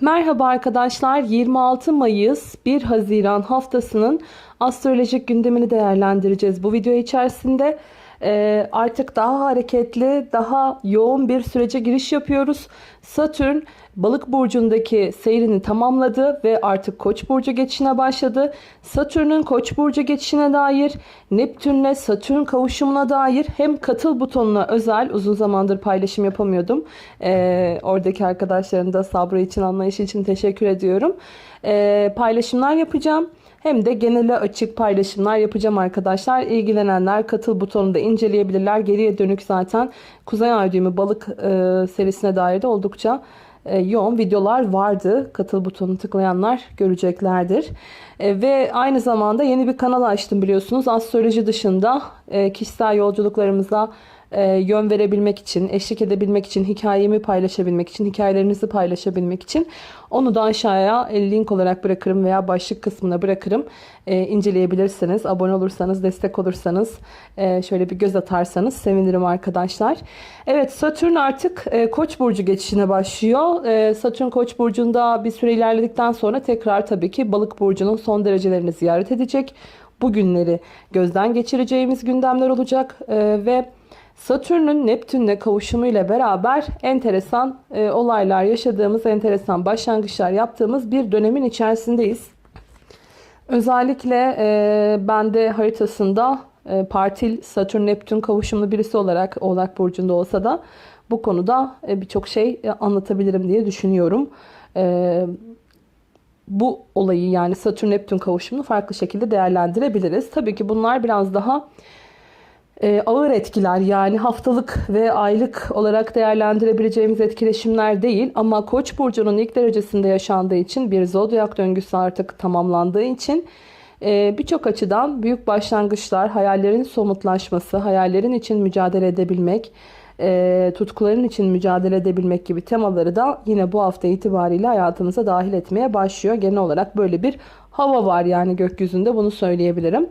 Merhaba arkadaşlar. 26 Mayıs 1 Haziran haftasının astrolojik gündemini değerlendireceğiz. Bu video içerisinde e, artık daha hareketli, daha yoğun bir sürece giriş yapıyoruz. Satürn Balık burcundaki seyrini tamamladı ve artık Koç burcu geçişine başladı. Satürn'ün Koç burcu geçişine dair, Neptünle Satürn kavuşumuna dair hem katıl butonuna özel uzun zamandır paylaşım yapamıyordum. Ee, oradaki arkadaşların da sabrı için, anlayışı için teşekkür ediyorum. Ee, paylaşımlar yapacağım. Hem de genele açık paylaşımlar yapacağım arkadaşlar. İlgilenenler katıl butonunu da inceleyebilirler. Geriye dönük zaten Kuzey Ay düğümü balık e, serisine dair de oldukça e, yoğun videolar vardı. Katıl butonunu tıklayanlar göreceklerdir. E, ve aynı zamanda yeni bir kanal açtım biliyorsunuz. Astroloji dışında e, kişisel yolculuklarımıza yön verebilmek için, eşlik edebilmek için, hikayemi paylaşabilmek için, hikayelerinizi paylaşabilmek için onu da aşağıya link olarak bırakırım veya başlık kısmına bırakırım. E, inceleyebilirsiniz. Abone olursanız, destek olursanız, e, şöyle bir göz atarsanız sevinirim arkadaşlar. Evet Satürn artık e, Koç burcu geçişine başlıyor. E, Satürn Koç burcunda bir süre ilerledikten sonra tekrar tabii ki Balık burcunun son derecelerini ziyaret edecek. Bu günleri gözden geçireceğimiz gündemler olacak e, ve Satürn'ün Neptün'le kavuşumu ile beraber enteresan e, olaylar yaşadığımız, enteresan başlangıçlar yaptığımız bir dönemin içerisindeyiz. Özellikle e, bende haritasında e, partil Satürn-Neptün kavuşumlu birisi olarak Oğlak Burcu'nda olsa da bu konuda e, birçok şey e, anlatabilirim diye düşünüyorum. E, bu olayı yani Satürn-Neptün kavuşumunu farklı şekilde değerlendirebiliriz. Tabii ki bunlar biraz daha e, ağır etkiler yani haftalık ve aylık olarak değerlendirebileceğimiz etkileşimler değil ama Koç burcunun ilk derecesinde yaşandığı için bir zodyak döngüsü artık tamamlandığı için e, birçok açıdan büyük başlangıçlar, hayallerin somutlaşması, hayallerin için mücadele edebilmek, e, tutkuların için mücadele edebilmek gibi temaları da yine bu hafta itibariyle hayatımıza dahil etmeye başlıyor. Genel olarak böyle bir hava var yani gökyüzünde bunu söyleyebilirim.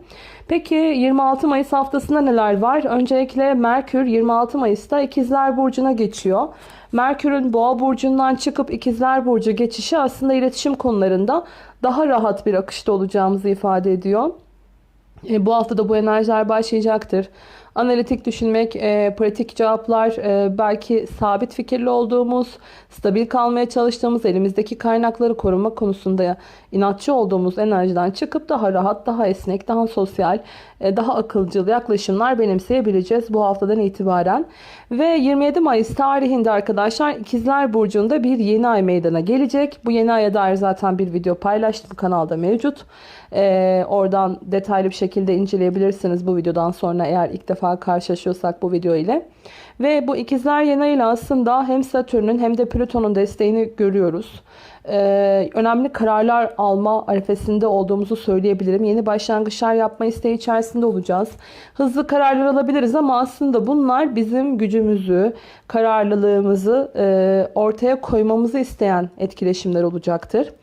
Peki 26 Mayıs haftasında neler var? Öncelikle Merkür 26 Mayıs'ta İkizler Burcu'na geçiyor. Merkür'ün Boğa Burcu'ndan çıkıp İkizler Burcu geçişi aslında iletişim konularında daha rahat bir akışta olacağımızı ifade ediyor. E, bu hafta da bu enerjiler başlayacaktır analitik düşünmek, e, pratik cevaplar, e, belki sabit fikirli olduğumuz, stabil kalmaya çalıştığımız, elimizdeki kaynakları koruma konusunda inatçı olduğumuz enerjiden çıkıp daha rahat, daha esnek, daha sosyal, daha akılcıl yaklaşımlar benimseyebileceğiz bu haftadan itibaren. Ve 27 Mayıs tarihinde arkadaşlar İkizler Burcu'nda bir yeni ay meydana gelecek. Bu yeni aya dair zaten bir video paylaştım kanalda mevcut. Ee, oradan detaylı bir şekilde inceleyebilirsiniz bu videodan sonra eğer ilk defa karşılaşıyorsak bu video ile. Ve bu ikizler yeni ayıyla aslında hem Satürn'ün hem de Plüton'un desteğini görüyoruz. Ee, önemli kararlar alma arifesinde olduğumuzu söyleyebilirim. Yeni başlangıçlar yapma isteği içerisinde olacağız. Hızlı kararlar alabiliriz ama aslında bunlar bizim gücümüzü, kararlılığımızı e, ortaya koymamızı isteyen etkileşimler olacaktır.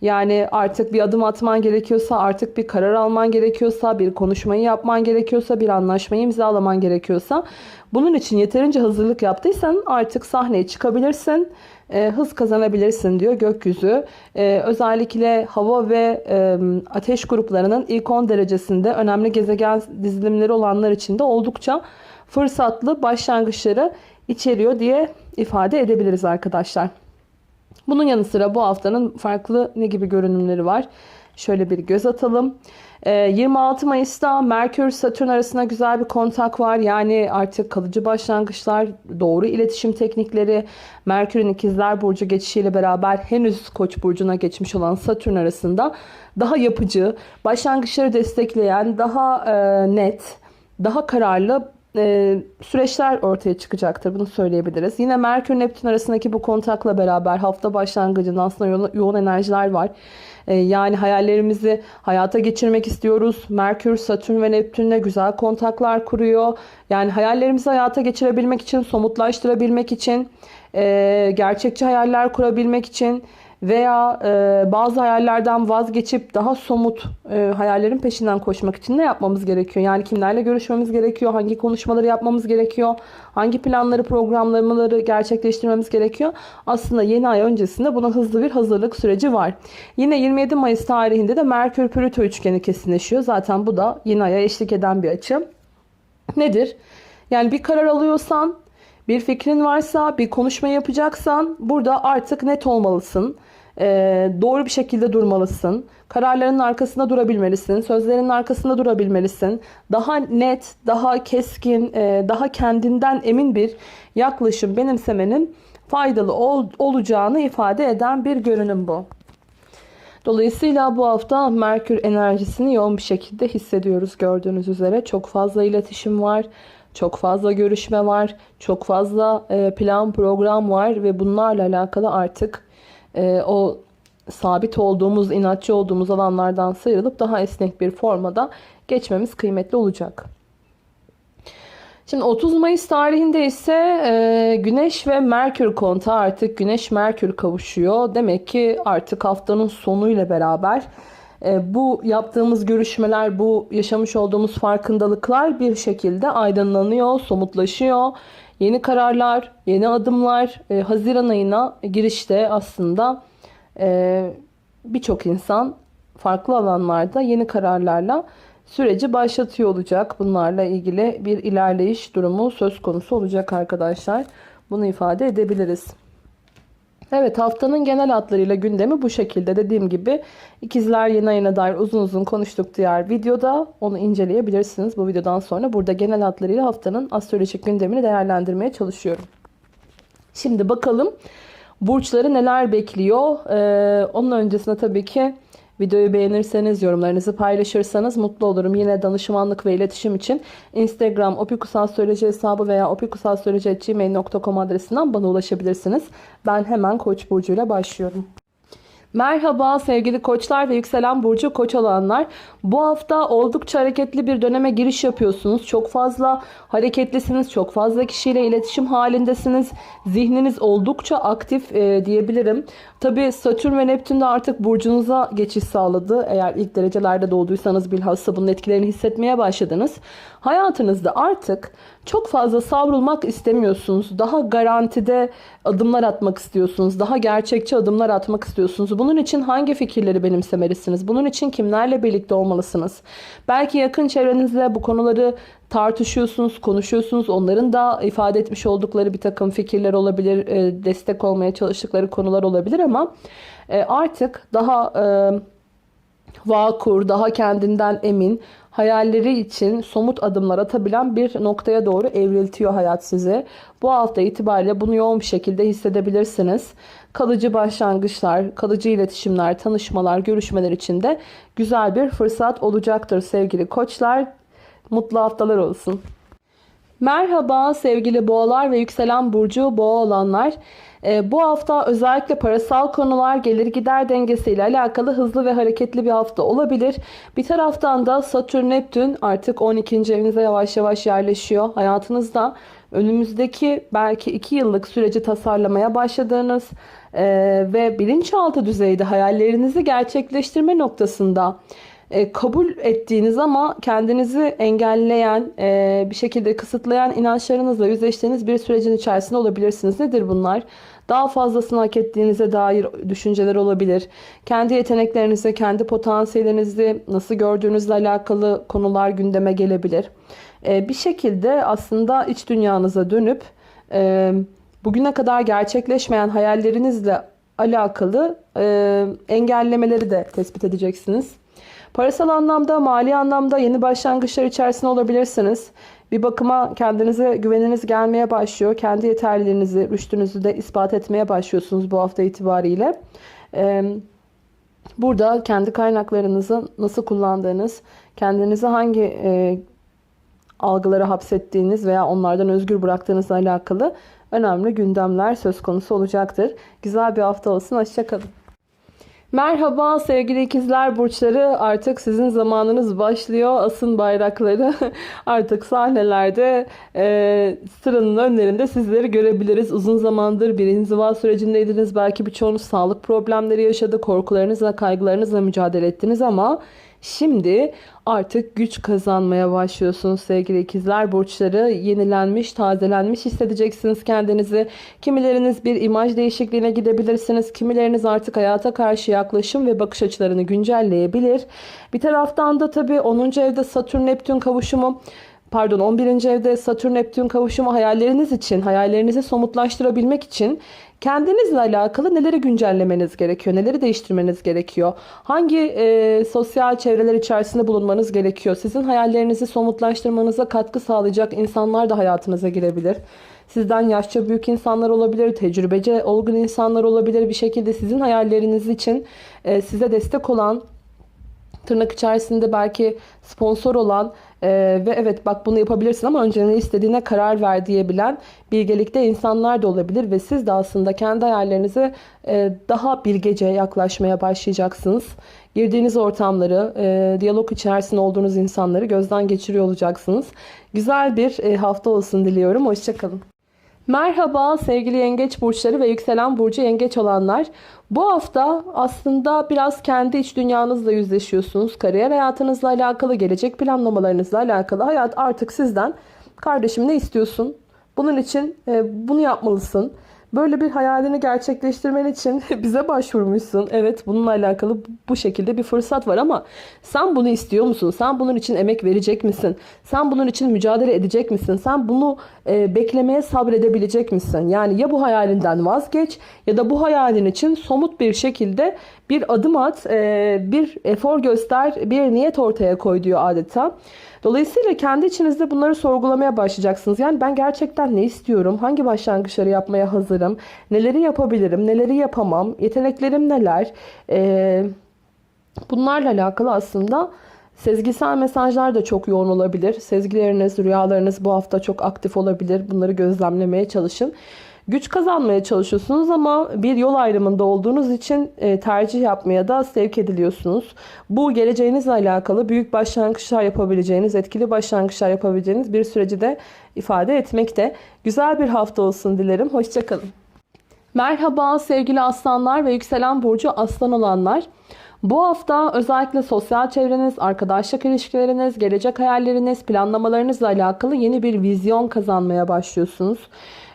Yani artık bir adım atman gerekiyorsa, artık bir karar alman gerekiyorsa, bir konuşmayı yapman gerekiyorsa, bir anlaşmayı imzalaman gerekiyorsa bunun için yeterince hazırlık yaptıysan artık sahneye çıkabilirsin, e, hız kazanabilirsin diyor gökyüzü. E, özellikle hava ve e, ateş gruplarının ilk 10 derecesinde önemli gezegen dizilimleri olanlar için de oldukça fırsatlı başlangıçları içeriyor diye ifade edebiliriz arkadaşlar. Bunun yanı sıra bu haftanın farklı ne gibi görünümleri var? Şöyle bir göz atalım. 26 ee, Mayıs'ta Merkür Satürn arasında güzel bir kontak var. Yani artık kalıcı başlangıçlar, doğru iletişim teknikleri, Merkür'ün ikizler burcu geçişiyle beraber henüz Koç burcuna geçmiş olan Satürn arasında daha yapıcı, başlangıçları destekleyen, daha e, net, daha kararlı e, süreçler ortaya çıkacaktır. Bunu söyleyebiliriz. Yine Merkür Neptün arasındaki bu kontakla beraber hafta başlangıcında aslında yoğun, yoğun enerjiler var. E, yani hayallerimizi hayata geçirmek istiyoruz. Merkür, Satürn ve Neptünle güzel kontaklar kuruyor. Yani hayallerimizi hayata geçirebilmek için, somutlaştırabilmek için e, gerçekçi hayaller kurabilmek için veya e, bazı hayallerden vazgeçip daha somut e, hayallerin peşinden koşmak için ne yapmamız gerekiyor? Yani kimlerle görüşmemiz gerekiyor? Hangi konuşmaları yapmamız gerekiyor? Hangi planları, programlamaları gerçekleştirmemiz gerekiyor? Aslında yeni ay öncesinde buna hızlı bir hazırlık süreci var. Yine 27 Mayıs tarihinde de Merkür Plüto üçgeni kesinleşiyor. Zaten bu da yeni aya eşlik eden bir açı. Nedir? Yani bir karar alıyorsan, bir fikrin varsa, bir konuşma yapacaksan burada artık net olmalısın. Ee, doğru bir şekilde durmalısın. Kararlarının arkasında durabilmelisin. Sözlerinin arkasında durabilmelisin. Daha net, daha keskin, e, daha kendinden emin bir yaklaşım benimsemenin faydalı ol- olacağını ifade eden bir görünüm bu. Dolayısıyla bu hafta Merkür enerjisini yoğun bir şekilde hissediyoruz gördüğünüz üzere. Çok fazla iletişim var, çok fazla görüşme var, çok fazla e, plan program var ve bunlarla alakalı artık e, o sabit olduğumuz, inatçı olduğumuz alanlardan sıyrılıp daha esnek bir formada geçmemiz kıymetli olacak. Şimdi 30 Mayıs tarihinde ise e, Güneş ve Merkür kontağı artık Güneş Merkür kavuşuyor. Demek ki artık haftanın sonuyla beraber e, bu yaptığımız görüşmeler, bu yaşamış olduğumuz farkındalıklar bir şekilde aydınlanıyor, somutlaşıyor. Yeni kararlar, yeni adımlar e, Haziran ayına girişte aslında e, birçok insan farklı alanlarda yeni kararlarla süreci başlatıyor olacak. Bunlarla ilgili bir ilerleyiş durumu söz konusu olacak arkadaşlar. Bunu ifade edebiliriz. Evet haftanın genel hatlarıyla gündemi bu şekilde. Dediğim gibi ikizler yeni ayına dair uzun uzun konuştuk diğer videoda. Onu inceleyebilirsiniz bu videodan sonra. Burada genel hatlarıyla haftanın astrolojik gündemini değerlendirmeye çalışıyorum. Şimdi bakalım burçları neler bekliyor. Ee, onun öncesinde tabii ki videoyu beğenirseniz, yorumlarınızı paylaşırsanız mutlu olurum. Yine danışmanlık ve iletişim için Instagram opikusastroloji hesabı veya opikusastroloji.gmail.com adresinden bana ulaşabilirsiniz. Ben hemen Koç burcuyla başlıyorum. Merhaba sevgili koçlar ve yükselen burcu koç olanlar. Bu hafta oldukça hareketli bir döneme giriş yapıyorsunuz. Çok fazla hareketlisiniz. Çok fazla kişiyle iletişim halindesiniz. Zihniniz oldukça aktif e, diyebilirim. Tabi Satürn ve Neptün de artık burcunuza geçiş sağladı. Eğer ilk derecelerde doğduysanız bilhassa bunun etkilerini hissetmeye başladınız. Hayatınızda artık çok fazla savrulmak istemiyorsunuz. Daha garantide adımlar atmak istiyorsunuz. Daha gerçekçi adımlar atmak istiyorsunuz. Bunun için hangi fikirleri benimsemelisiniz? Bunun için kimlerle birlikte olmalısınız? Belki yakın çevrenizle bu konuları tartışıyorsunuz, konuşuyorsunuz. Onların da ifade etmiş oldukları bir takım fikirler olabilir, e, destek olmaya çalıştıkları konular olabilir ama e, artık daha e, vakur, daha kendinden emin, hayalleri için somut adımlar atabilen bir noktaya doğru evriltiyor hayat sizi. Bu hafta itibariyle bunu yoğun bir şekilde hissedebilirsiniz. Kalıcı başlangıçlar, kalıcı iletişimler, tanışmalar, görüşmeler için de güzel bir fırsat olacaktır sevgili koçlar. Mutlu haftalar olsun. Merhaba sevgili boğalar ve yükselen burcu boğa olanlar. Ee, bu hafta özellikle parasal konular gelir gider dengesiyle alakalı hızlı ve hareketli bir hafta olabilir. Bir taraftan da Satürn Neptün artık 12. evinize yavaş yavaş yerleşiyor. Hayatınızda önümüzdeki belki 2 yıllık süreci tasarlamaya başladığınız e, ve bilinçaltı düzeyde hayallerinizi gerçekleştirme noktasında e, kabul ettiğiniz ama kendinizi engelleyen, e, bir şekilde kısıtlayan inançlarınızla yüzleştiğiniz bir sürecin içerisinde olabilirsiniz. Nedir bunlar? Daha fazlasını hak ettiğinize dair düşünceler olabilir. Kendi yeteneklerinizi, kendi potansiyelinizi nasıl gördüğünüzle alakalı konular gündeme gelebilir. E, bir şekilde aslında iç dünyanıza dönüp e, bugüne kadar gerçekleşmeyen hayallerinizle alakalı e, engellemeleri de tespit edeceksiniz. Parasal anlamda, mali anlamda yeni başlangıçlar içerisinde olabilirsiniz. Bir bakıma kendinize güveniniz gelmeye başlıyor. Kendi yeterliliğinizi, rüştünüzü de ispat etmeye başlıyorsunuz bu hafta itibariyle. Burada kendi kaynaklarınızı nasıl kullandığınız, kendinizi hangi e, algılara hapsettiğiniz veya onlardan özgür bıraktığınızla alakalı önemli gündemler söz konusu olacaktır. Güzel bir hafta olsun. Hoşçakalın. Merhaba sevgili ikizler burçları artık sizin zamanınız başlıyor. Asın bayrakları artık sahnelerde e, sıranın önlerinde sizleri görebiliriz. Uzun zamandır bir inziva sürecindeydiniz. Belki birçoğunuz sağlık problemleri yaşadı. Korkularınızla kaygılarınızla mücadele ettiniz ama Şimdi artık güç kazanmaya başlıyorsunuz sevgili ikizler. Burçları yenilenmiş, tazelenmiş hissedeceksiniz kendinizi. Kimileriniz bir imaj değişikliğine gidebilirsiniz. Kimileriniz artık hayata karşı yaklaşım ve bakış açılarını güncelleyebilir. Bir taraftan da tabii 10. evde Satürn-Neptün kavuşumu pardon 11. evde Satürn Neptün kavuşumu hayalleriniz için, hayallerinizi somutlaştırabilmek için kendinizle alakalı neleri güncellemeniz gerekiyor, neleri değiştirmeniz gerekiyor, hangi e, sosyal çevreler içerisinde bulunmanız gerekiyor, sizin hayallerinizi somutlaştırmanıza katkı sağlayacak insanlar da hayatınıza girebilir. Sizden yaşça büyük insanlar olabilir, tecrübeci, olgun insanlar olabilir. Bir şekilde sizin hayalleriniz için e, size destek olan, tırnak içerisinde belki sponsor olan e, ve evet bak bunu yapabilirsin ama önce ne istediğine karar ver diyebilen bilgelikte insanlar da olabilir ve siz de aslında kendi hayallerinize e, daha bilgece yaklaşmaya başlayacaksınız. Girdiğiniz ortamları, e, diyalog içerisinde olduğunuz insanları gözden geçiriyor olacaksınız. Güzel bir e, hafta olsun diliyorum. Hoşçakalın. Merhaba sevgili yengeç burçları ve yükselen burcu yengeç olanlar. Bu hafta aslında biraz kendi iç dünyanızla yüzleşiyorsunuz. Kariyer hayatınızla alakalı, gelecek planlamalarınızla alakalı hayat artık sizden kardeşim ne istiyorsun? Bunun için e, bunu yapmalısın. Böyle bir hayalini gerçekleştirmen için bize başvurmuşsun. Evet bununla alakalı bu şekilde bir fırsat var ama sen bunu istiyor musun? Sen bunun için emek verecek misin? Sen bunun için mücadele edecek misin? Sen bunu e, beklemeye sabredebilecek misin? Yani ya bu hayalinden vazgeç ya da bu hayalin için somut bir şekilde bir adım at, e, bir efor göster, bir niyet ortaya koy diyor adeta. Dolayısıyla kendi içinizde bunları sorgulamaya başlayacaksınız. Yani ben gerçekten ne istiyorum? Hangi başlangıçları yapmaya hazırım? Neleri yapabilirim? Neleri yapamam? Yeteneklerim neler? Ee, bunlarla alakalı aslında sezgisel mesajlar da çok yoğun olabilir. Sezgileriniz, rüyalarınız bu hafta çok aktif olabilir. Bunları gözlemlemeye çalışın. Güç kazanmaya çalışıyorsunuz ama bir yol ayrımında olduğunuz için e, tercih yapmaya da sevk ediliyorsunuz. Bu geleceğinizle alakalı büyük başlangıçlar yapabileceğiniz, etkili başlangıçlar yapabileceğiniz bir süreci de ifade etmekte. Güzel bir hafta olsun dilerim. Hoşçakalın. Merhaba sevgili aslanlar ve yükselen burcu aslan olanlar. Bu hafta özellikle sosyal çevreniz, arkadaşlık ilişkileriniz, gelecek hayalleriniz, planlamalarınızla alakalı yeni bir vizyon kazanmaya başlıyorsunuz.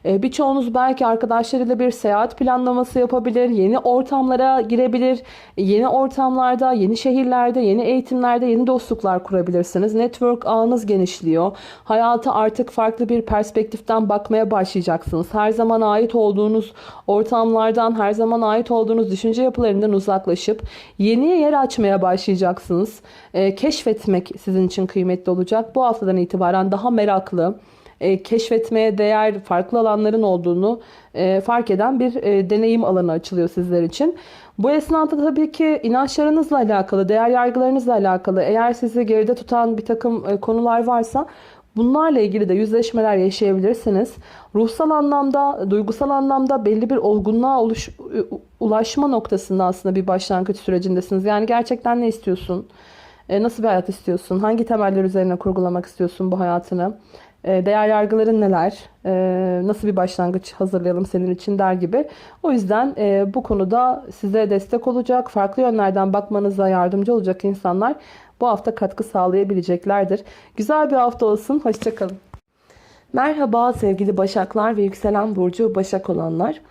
Ee, birçoğunuz belki arkadaşlarıyla bir seyahat planlaması yapabilir, yeni ortamlara girebilir, yeni ortamlarda, yeni şehirlerde, yeni eğitimlerde yeni dostluklar kurabilirsiniz. Network ağınız genişliyor. Hayata artık farklı bir perspektiften bakmaya başlayacaksınız. Her zaman ait olduğunuz ortamlardan, her zaman ait olduğunuz düşünce yapılarından uzaklaşıp yeni yer açmaya başlayacaksınız. Ee, keşfetmek sizin için kıymetli olacak. Bu haftadan itibaren daha meraklı, e, keşfetmeye değer farklı alanların olduğunu e, fark eden bir e, deneyim alanı açılıyor sizler için. Bu esnada tabii ki inançlarınızla alakalı, değer yargılarınızla alakalı eğer sizi geride tutan bir takım e, konular varsa Bunlarla ilgili de yüzleşmeler yaşayabilirsiniz. Ruhsal anlamda, duygusal anlamda belli bir olgunluğa oluş, ulaşma noktasında aslında bir başlangıç sürecindesiniz. Yani gerçekten ne istiyorsun? E, nasıl bir hayat istiyorsun? Hangi temeller üzerine kurgulamak istiyorsun bu hayatını? E, değer yargıların neler, e, nasıl bir başlangıç hazırlayalım senin için der gibi. O yüzden e, bu konuda size destek olacak, farklı yönlerden bakmanıza yardımcı olacak insanlar bu hafta katkı sağlayabileceklerdir. Güzel bir hafta olsun, hoşçakalın. Merhaba sevgili Başaklar ve yükselen burcu Başak olanlar.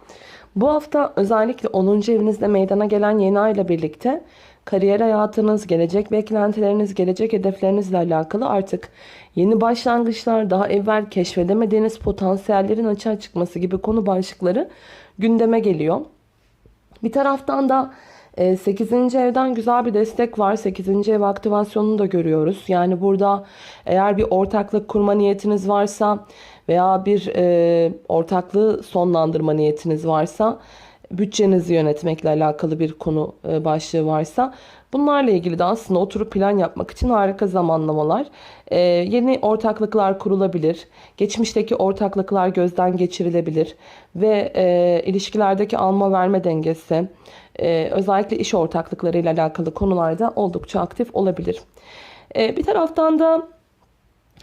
Bu hafta özellikle 10. evinizde meydana gelen yeni ay ile birlikte kariyer hayatınız, gelecek beklentileriniz, gelecek hedeflerinizle alakalı artık yeni başlangıçlar, daha evvel keşfedemediğiniz potansiyellerin açığa çıkması gibi konu başlıkları gündeme geliyor. Bir taraftan da 8. E, evden güzel bir destek var. 8. ev aktivasyonunu da görüyoruz. Yani burada eğer bir ortaklık kurma niyetiniz varsa veya bir e, ortaklığı sonlandırma niyetiniz varsa bütçenizi yönetmekle alakalı bir konu e, başlığı varsa bunlarla ilgili de aslında oturup plan yapmak için harika zamanlamalar. E, yeni ortaklıklar kurulabilir. Geçmişteki ortaklıklar gözden geçirilebilir ve e, ilişkilerdeki alma verme dengesi özellikle iş ortaklıklarıyla alakalı konularda oldukça aktif olabilir. Bir taraftan da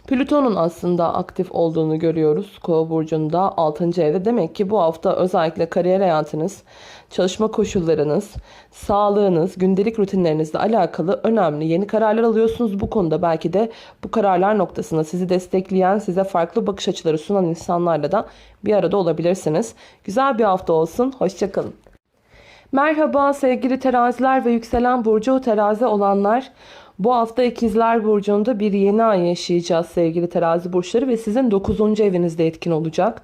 Plüton'un aslında aktif olduğunu görüyoruz Kova burcunda 6. evde. Demek ki bu hafta özellikle kariyer hayatınız, çalışma koşullarınız, sağlığınız, gündelik rutinlerinizle alakalı önemli yeni kararlar alıyorsunuz. Bu konuda belki de bu kararlar noktasında sizi destekleyen, size farklı bakış açıları sunan insanlarla da bir arada olabilirsiniz. Güzel bir hafta olsun. Hoşçakalın. Merhaba sevgili teraziler ve yükselen burcu terazi olanlar. Bu hafta ikizler burcunda bir yeni ay yaşayacağız sevgili terazi burçları ve sizin 9. evinizde etkin olacak.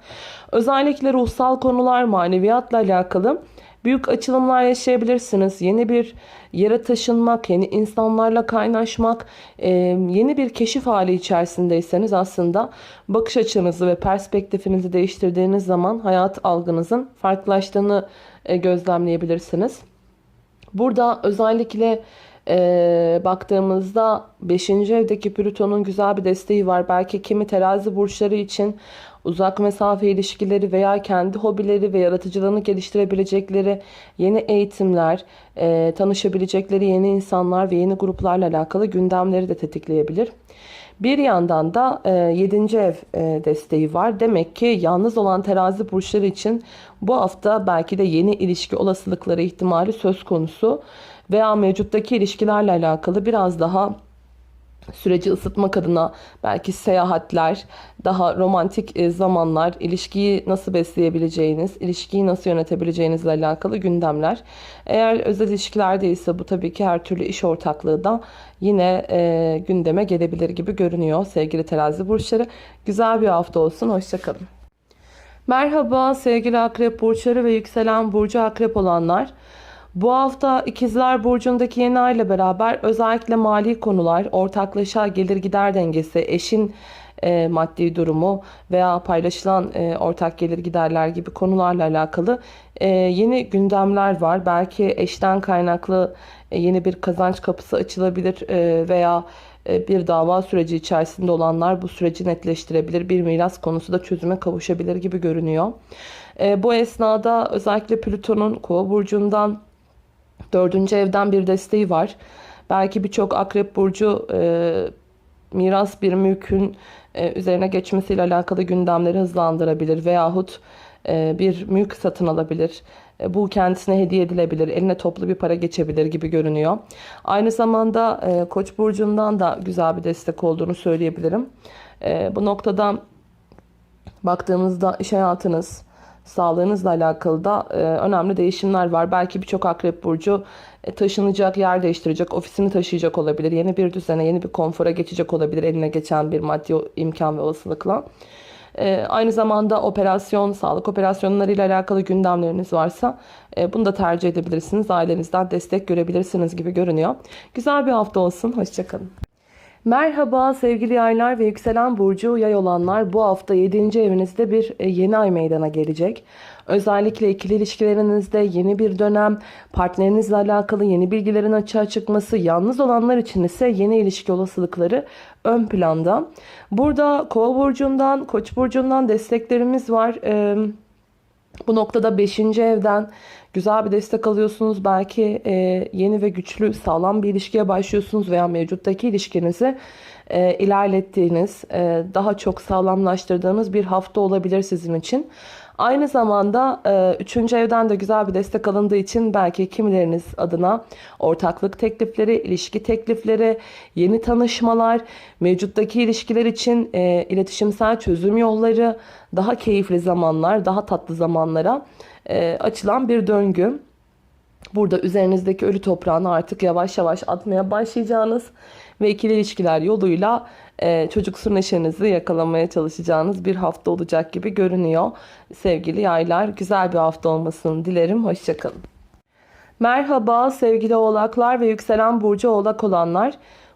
Özellikle ruhsal konular maneviyatla alakalı büyük açılımlar yaşayabilirsiniz. Yeni bir yere taşınmak, yeni insanlarla kaynaşmak, e, yeni bir keşif hali içerisindeyseniz aslında bakış açınızı ve perspektifinizi değiştirdiğiniz zaman hayat algınızın farklılaştığını e, gözlemleyebilirsiniz. Burada özellikle e, baktığımızda 5. evdeki Plüton'un güzel bir desteği var. Belki kimi terazi burçları için uzak mesafe ilişkileri veya kendi hobileri ve yaratıcılığını geliştirebilecekleri yeni eğitimler, e, tanışabilecekleri yeni insanlar ve yeni gruplarla alakalı gündemleri de tetikleyebilir. Bir yandan da e, 7. ev e, desteği var. Demek ki yalnız olan terazi burçları için bu hafta belki de yeni ilişki olasılıkları ihtimali söz konusu veya mevcuttaki ilişkilerle alakalı biraz daha süreci ısıtmak adına belki seyahatler, daha romantik e, zamanlar, ilişkiyi nasıl besleyebileceğiniz, ilişkiyi nasıl yönetebileceğinizle alakalı gündemler. Eğer özel ilişkilerde ise bu tabii ki her türlü iş ortaklığı da yine e, gündeme gelebilir gibi görünüyor sevgili terazi burçları. Güzel bir hafta olsun, hoşçakalın. Merhaba sevgili akrep burçları ve yükselen burcu akrep olanlar. Bu hafta ikizler burcundaki yeni ay ile beraber özellikle mali konular, ortaklaşa gelir gider dengesi, eşin e, maddi durumu veya paylaşılan e, ortak gelir giderler gibi konularla alakalı e, yeni gündemler var. Belki eşten kaynaklı e, yeni bir kazanç kapısı açılabilir e, veya e, bir dava süreci içerisinde olanlar bu süreci netleştirebilir. Bir miras konusu da çözüme kavuşabilir gibi görünüyor. E, bu esnada özellikle Plüton'un kova burcundan Dördüncü evden bir desteği var. Belki birçok akrep burcu e, miras bir mülkün e, üzerine geçmesiyle alakalı gündemleri hızlandırabilir. Veyahut e, bir mülk satın alabilir. E, bu kendisine hediye edilebilir. Eline toplu bir para geçebilir gibi görünüyor. Aynı zamanda e, Koç burcundan da güzel bir destek olduğunu söyleyebilirim. E, bu noktada baktığımızda iş hayatınız, sağlığınızla alakalı da e, önemli değişimler var. Belki birçok akrep burcu e, taşınacak, yer değiştirecek, ofisini taşıyacak olabilir. Yeni bir düzene, yeni bir konfora geçecek olabilir eline geçen bir maddi imkan ve olasılıkla. E, aynı zamanda operasyon, sağlık operasyonlarıyla alakalı gündemleriniz varsa e, bunu da tercih edebilirsiniz. Ailenizden destek görebilirsiniz gibi görünüyor. Güzel bir hafta olsun. Hoşçakalın. Merhaba sevgili yaylar ve yükselen burcu yay olanlar bu hafta 7. evinizde bir e, yeni ay meydana gelecek. Özellikle ikili ilişkilerinizde yeni bir dönem, partnerinizle alakalı yeni bilgilerin açığa çıkması, yalnız olanlar için ise yeni ilişki olasılıkları ön planda. Burada kova burcundan, koç burcundan desteklerimiz var. Ee, bu noktada 5. evden güzel bir destek alıyorsunuz. Belki e, yeni ve güçlü, sağlam bir ilişkiye başlıyorsunuz veya mevcuttaki ilişkinizi e, ilerlettiğiniz, e, daha çok sağlamlaştırdığınız bir hafta olabilir sizin için. Aynı zamanda e, üçüncü evden de güzel bir destek alındığı için belki kimileriniz adına ortaklık teklifleri, ilişki teklifleri, yeni tanışmalar, mevcuttaki ilişkiler için e, iletişimsel çözüm yolları, daha keyifli zamanlar, daha tatlı zamanlara e, açılan bir döngü. Burada üzerinizdeki ölü toprağını artık yavaş yavaş atmaya başlayacağınız ve ikili ilişkiler yoluyla e, çocuksu neşenizi yakalamaya çalışacağınız bir hafta olacak gibi görünüyor. Sevgili yaylar güzel bir hafta olmasını dilerim. Hoşçakalın. Merhaba sevgili oğlaklar ve yükselen burcu oğlak olanlar.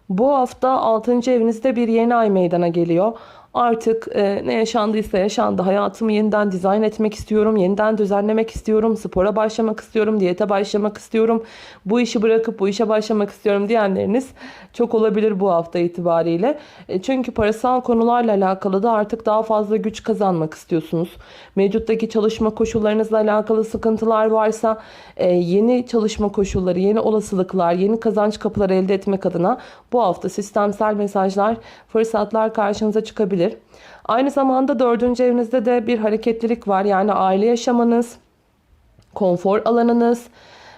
Bu hafta 6. evinizde bir yeni ay meydana geliyor. Artık e, ne yaşandıysa yaşandı. Hayatımı yeniden dizayn etmek istiyorum. Yeniden düzenlemek istiyorum. Spora başlamak istiyorum. Diyete başlamak istiyorum. Bu işi bırakıp bu işe başlamak istiyorum diyenleriniz çok olabilir bu hafta itibariyle. E, çünkü parasal konularla alakalı da artık daha fazla güç kazanmak istiyorsunuz. Mevcuttaki çalışma koşullarınızla alakalı sıkıntılar varsa e, yeni çalışma koşulları, yeni olasılıklar, yeni kazanç kapıları elde etmek adına bu hafta sistemsel mesajlar, fırsatlar karşınıza çıkabilir. Aynı zamanda dördüncü evinizde de bir hareketlilik var. Yani aile yaşamanız, konfor alanınız,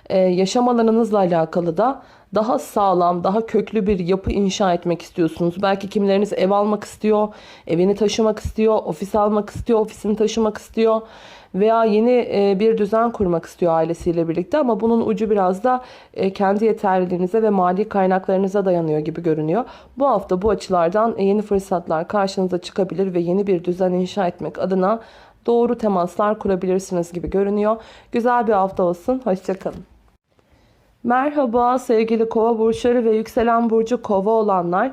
e, yaşam alanınızla alakalı da daha sağlam, daha köklü bir yapı inşa etmek istiyorsunuz. Belki kimileriniz ev almak istiyor, evini taşımak istiyor, ofis almak istiyor, ofisini taşımak istiyor veya yeni e, bir düzen kurmak istiyor ailesiyle birlikte ama bunun ucu biraz da e, kendi yeterliliğinize ve mali kaynaklarınıza dayanıyor gibi görünüyor. Bu hafta bu açılardan e, yeni fırsatlar karşınıza çıkabilir ve yeni bir düzen inşa etmek adına doğru temaslar kurabilirsiniz gibi görünüyor. Güzel bir hafta olsun. Hoşçakalın. Merhaba sevgili kova burçları ve yükselen burcu kova olanlar.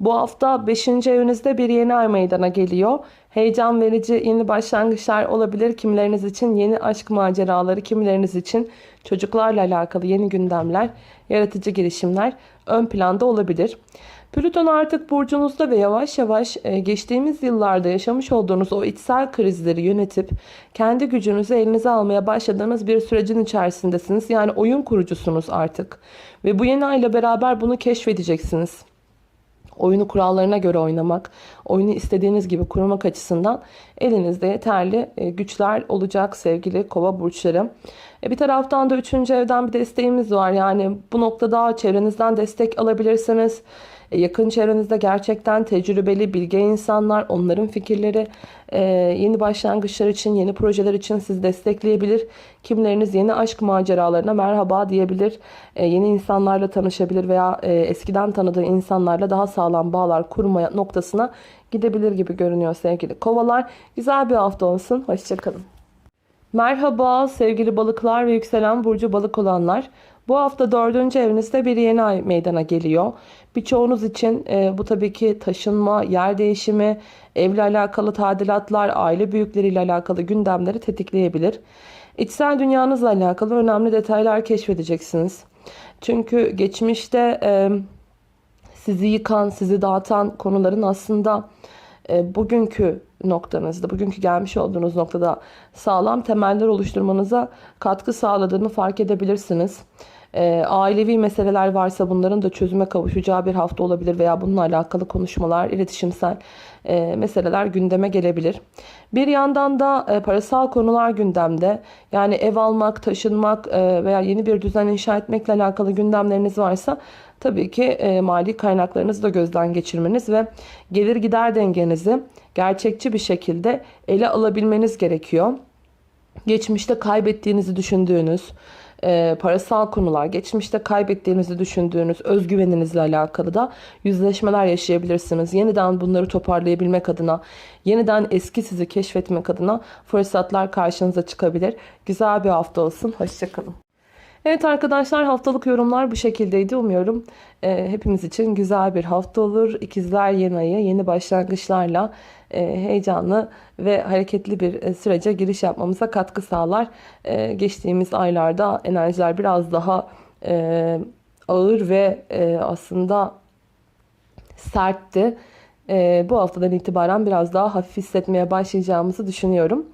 Bu hafta 5. evinizde bir yeni ay meydana geliyor. Heyecan verici yeni başlangıçlar olabilir. Kimileriniz için yeni aşk maceraları, kimileriniz için çocuklarla alakalı yeni gündemler, yaratıcı girişimler ön planda olabilir. Plüton artık burcunuzda ve yavaş yavaş e, geçtiğimiz yıllarda yaşamış olduğunuz o içsel krizleri yönetip kendi gücünüzü elinize almaya başladığınız bir sürecin içerisindesiniz. Yani oyun kurucusunuz artık. Ve bu yeni ayla beraber bunu keşfedeceksiniz oyunu kurallarına göre oynamak, oyunu istediğiniz gibi kurmak açısından elinizde yeterli e, güçler olacak sevgili kova burçları. E, bir taraftan da üçüncü evden bir desteğimiz var. Yani bu noktada çevrenizden destek alabilirsiniz. E, yakın çevrenizde gerçekten tecrübeli, bilge insanlar, onların fikirleri e, yeni başlangıçlar için, yeni projeler için sizi destekleyebilir. Kimleriniz yeni aşk maceralarına merhaba diyebilir. E, yeni insanlarla tanışabilir veya eskiden tanıdığı insanlarla daha sağlam bağlar kurma noktasına gidebilir gibi görünüyor sevgili kovalar. Güzel bir hafta olsun. Hoşçakalın. Merhaba sevgili balıklar ve yükselen burcu balık olanlar. Bu hafta dördüncü evinizde bir yeni ay meydana geliyor. Birçoğunuz için e, bu tabii ki taşınma, yer değişimi, evle alakalı tadilatlar, aile büyükleriyle alakalı gündemleri tetikleyebilir. İçsel dünyanızla alakalı önemli detaylar keşfedeceksiniz. Çünkü geçmişte e, sizi yıkan, sizi dağıtan konuların aslında e, bugünkü noktanızda, bugünkü gelmiş olduğunuz noktada sağlam temeller oluşturmanıza katkı sağladığını fark edebilirsiniz. E, ailevi meseleler varsa bunların da çözüme kavuşacağı bir hafta olabilir veya bununla alakalı konuşmalar, iletişimsel e, meseleler gündeme gelebilir. Bir yandan da e, parasal konular gündemde. Yani ev almak, taşınmak e, veya yeni bir düzen inşa etmekle alakalı gündemleriniz varsa tabii ki e, mali kaynaklarınızı da gözden geçirmeniz ve gelir gider dengenizi gerçekçi bir şekilde ele alabilmeniz gerekiyor. Geçmişte kaybettiğinizi düşündüğünüz, e, parasal konular, geçmişte kaybettiğinizi düşündüğünüz özgüveninizle alakalı da yüzleşmeler yaşayabilirsiniz. Yeniden bunları toparlayabilmek adına, yeniden eski sizi keşfetmek adına fırsatlar karşınıza çıkabilir. Güzel bir hafta olsun. Hoşçakalın. Evet arkadaşlar haftalık yorumlar bu şekildeydi. Umuyorum e, hepimiz için güzel bir hafta olur. İkizler yeni ayı yeni başlangıçlarla e, heyecanlı ve hareketli bir e, sürece giriş yapmamıza katkı sağlar. E, geçtiğimiz aylarda enerjiler biraz daha e, ağır ve e, aslında sertti. E, bu haftadan itibaren biraz daha hafif hissetmeye başlayacağımızı düşünüyorum.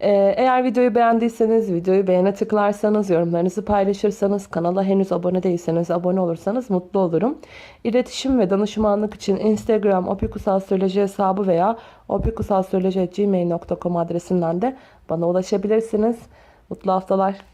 Ee, eğer videoyu beğendiyseniz videoyu beğene tıklarsanız, yorumlarınızı paylaşırsanız, kanala henüz abone değilseniz abone olursanız mutlu olurum. İletişim ve danışmanlık için Instagram opikusastroloji hesabı veya opikusastroloji.gmail.com adresinden de bana ulaşabilirsiniz. Mutlu haftalar.